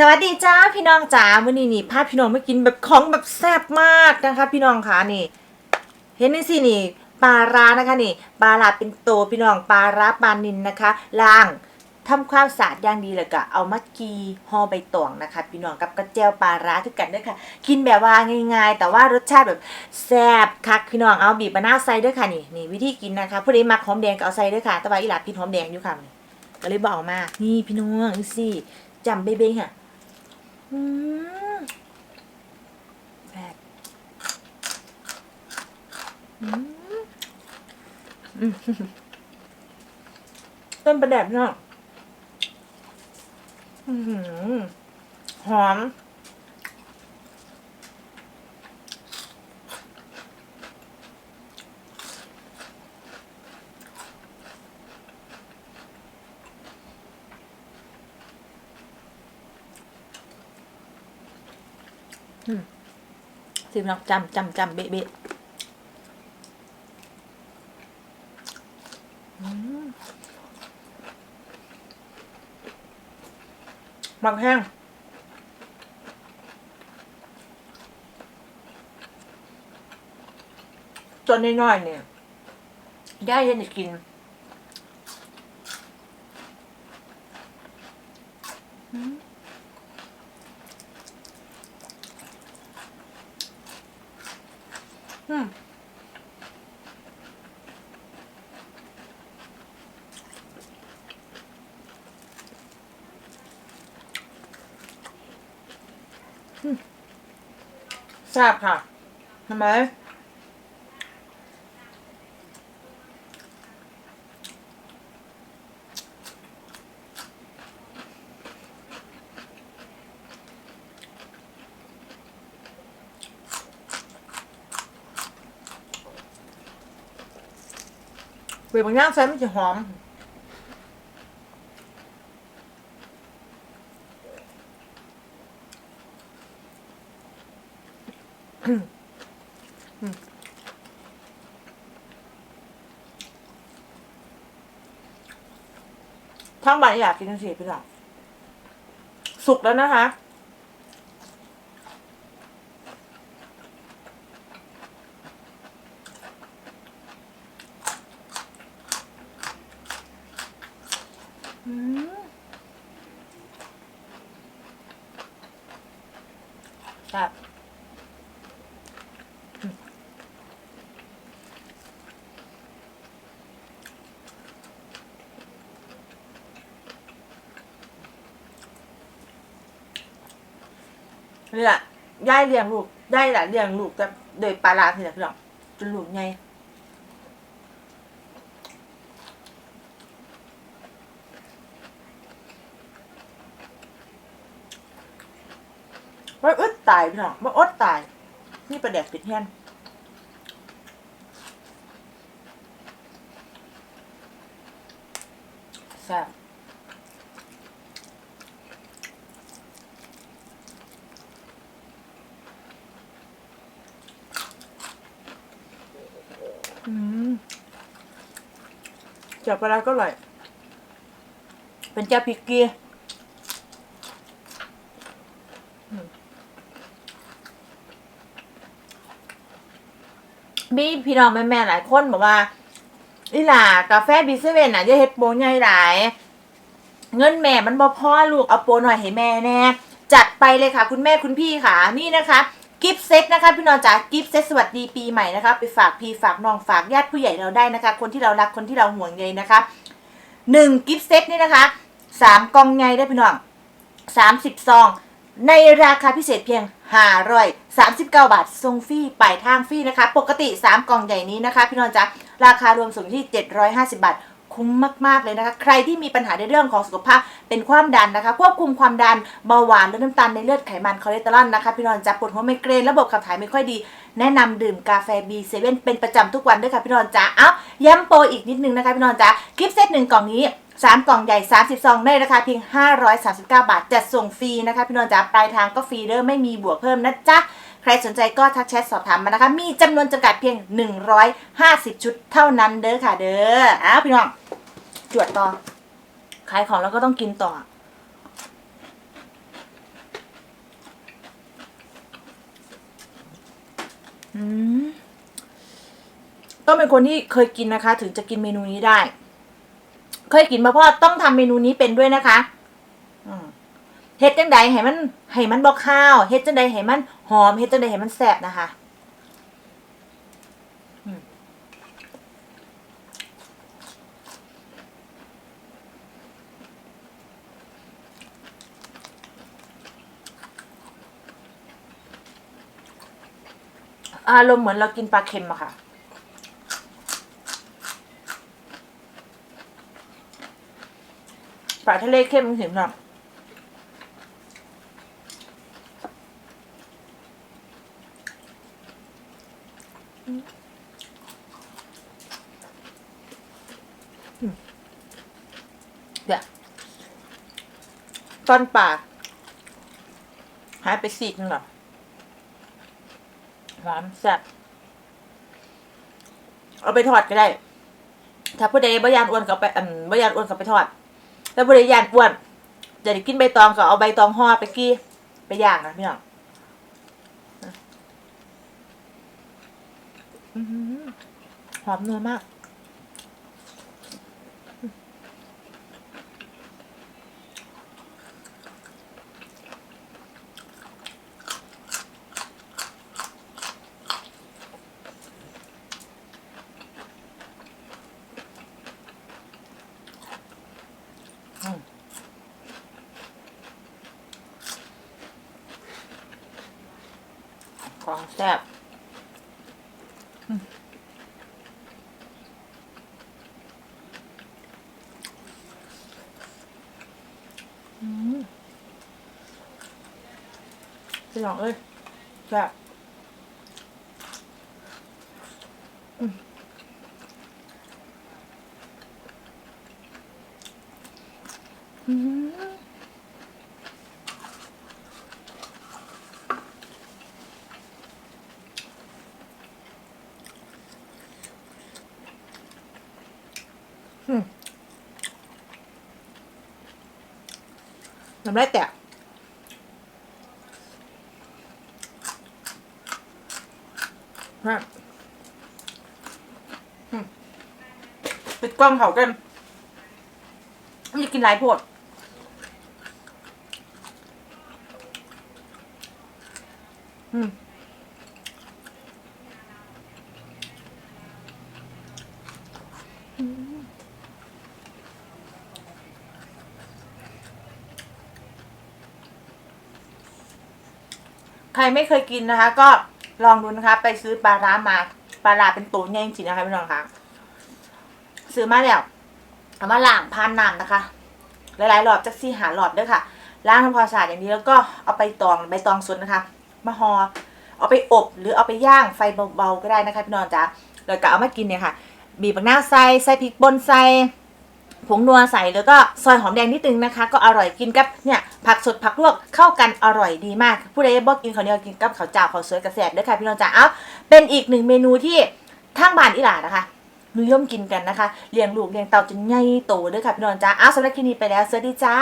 สวัสดีจ้าพี่น้องจ๋าวันนี้นี่พาพี่น้องมากินแบบของแบบแซ่บมากนะคะ พี่น้องคะนี่ เห็นนี่สินี่ปลาร้านะคะนี่ปลาร้าเป็นโตพี่น้องปลาร้าปลานินนะคะล้างทำความสะอาดอย่างดีเลยก็เอามากีห่อใบตองนะคะ พี่น้องกับกระเจียวปลาร้าทุกกันด้วยค่ะ กินแบบว่าง่ายๆ แต่ว่ารสชาติแบบแซ่บคักพี่น้องเอาบีบมะนาวใส่ด้วยค่ะนี่นี่วิธีกินนะคะผู้ใดมักหอมแดงก็เอาใส่ด้วยค่ะแต่ว่าอีหลาพินหอมแดงอยู่ค่ะก็เลยบอกมานี่พี่น้องสิจำเบ้ๆค่ะ อืมแบบอืมอืมต้นประแดบเนาะอื้อหือหอม สิบน้องจำจำจำเบะเบะหมักแห้งจนน้อยๆเนี่ยย่าเย็นจะกินอื อืมแซ่บค่ะทำไมเปลือกบางย่างใส่มันจะหอม ทั้งใบอยากกินสีพี่หลังสุกแล้วนะคะ อืมครับ นี่แหละย่ายเลี้ยงลูกย่ายหละเลี้ยงลูกแต่โดยปลาลาทีละพี่น้องจนลูกไงว่าอดตายพี่น้องว่าอดตาย นี่ประแดกปิดเฮียนแซ่บ จับปลาก็อร่อย เป็นเจ้าพริกเกียมีพี่น้องแม่ๆหลายคนบอกว่าอีหล่ากาแฟบีเซเว่นอะจะเฮ็ดโปรใหญ่หลาย เงินแม่มันบ่พอลูกเอาโปรหน่อยให้แม่แน่จัดไปเลยค่ะ คุณแม่คุณพี่ค่ะนี่นะคะ กิฟต์เซ็ตนะคะพี่น้องจ๋ากิฟต์เซ็ตสวัสดีปีใหม่นะคะไปฝากพี่ฝากน้องฝากญาติผู้ใหญ่เราได้นะคะ คนที่เรารักคนที่เราห่วงใยนะคะหนึ่งกิฟต์เซ็ตนี่นะคะสามกล่องใหญ่ได้พี่น้อง30ซองในราคาพิเศษเพียง539 บาทส่งฟรีปลายทางฟรีนะคะ ปกติ 3 กล่องใหญ่นี้นะคะ พี่น้องจ๊ะราคารวมสูงที่ 750 บาท คุ้มมากๆเลยนะคะ ใครที่มีปัญหาในเรื่องของสุขภาพเป็นความดันนะคะควบคุมความดันเบาหวานและน้ำตาลในเลือดไขมันคอเลสเตอรอลนะคะพี่นองจ๊ะปวดหัวไมเกรนระบบขับถ่ายไม่ค่อยดี แนะนำดื่มกาแฟ B7 เป็นประจำทุกวันด้วยค่ะพี่นองจ๊ะเอ้าย้ำโปรอีกนิดนึงนะคะพี่นองจ๊ะคลิปเซตหนึ่งกล่องนี้3กล่องใหญ่ 30ซองในราคาเพียง 539 บาทจัดส่งฟรีนะคะ พี่น้องจ๋าปลายทางก็ฟรีเด้อไม่มีบวกเพิ่มนะจ๊ะ ใครสนใจก็ทักแชทสอบถามมานะคะ มีจำนวนจำกัดเพียง 150 ชุดเท่านั้นเด้อค่ะ เด้ออ้าวพี่น้องจวดต่อขายของแล้วก็ต้องกินต่อต้องเป็นคนที่เคยกินนะคะ ถึงจะกินเมนูนี้ได้ เคยกินมาพ่อต้องทำเมนูนี้เป็นด้วยนะคะ เฮ็ดจังใดให้มันให้มันบอกข้าวเฮ็ดจังใดให้มันหอมเฮ็ดจังใดให้มันแซ่บนะคะอารมณ์เหมือนเรากินปลาเค็มอะค่ะ ปลาทะเลเค็มเห็นไห เดี๋ยวตอนปลาหายไปสีกนึงหรอหอมแซ่บเอาไปทอดก็ได้ ถ้าผู้ใดบ่ยานอ้วนก็ไปอันบ่ยานอ้วนก็ไปทอดแต่บริยานอ้วนจะได้กินใบตองก็เอาใบตองห่อไปกี้ไปย่างนะพี่น้องอื้อ หอมนัวมาก ของแซ่บ พี่น้องเอ้ยแซ่บอืม น้ำลายแตกฮะปิดกล้องเขากันมันจะกินหลายโพดอืม รไม่เคยกินนะคะ ก็ลองดูนะคะ ไปซื้อปลาร้ามาปลาร้าเป็นตัวใหญ่จริงๆนะคะพี่น้องคะซื้อมาแล้วเอามาล้างพานน้ำนะคะ หลายๆรอบจักซี่หารอบเด้วยค่ะล้างทำความสะอาดอย่างนี้แล้วก็เอาไปตองใบตองสดนะคะมาหอ่อเอาไปอบหรือเอาไปย่างไฟเบาๆก็ได้นะคะพี่น้องจ๋าแล้วก็เอามากินเนี่ยค่ะบีบมะนาใส่ใส่พริกป่นใส่ ผงนัวใส่แล้วก็ซอยหอมแดงนิดนึงนะคะ ก็อร่อยกินกับเนี่ยผักสดผักลวกเข้ากันอร่อยดีมาก ผู้ใดบอกกินข้าวเหนียวกินกับข้าวเจ้าข้าวสวยกระแสบด้วยค่ะพี่น้องจ๋าเอาเป็นอีกหนึ่งเมนูที่ทางบ้านอิหลานะคะนิยมกินกันนะคะเลี้ยงลูกเลี้ยงเต่าจนใหญ่โตด้วยค่ะพี่น้องจ๋าเอาสำหรับคลิปนี้ไปแล้วสวัสดีจ้า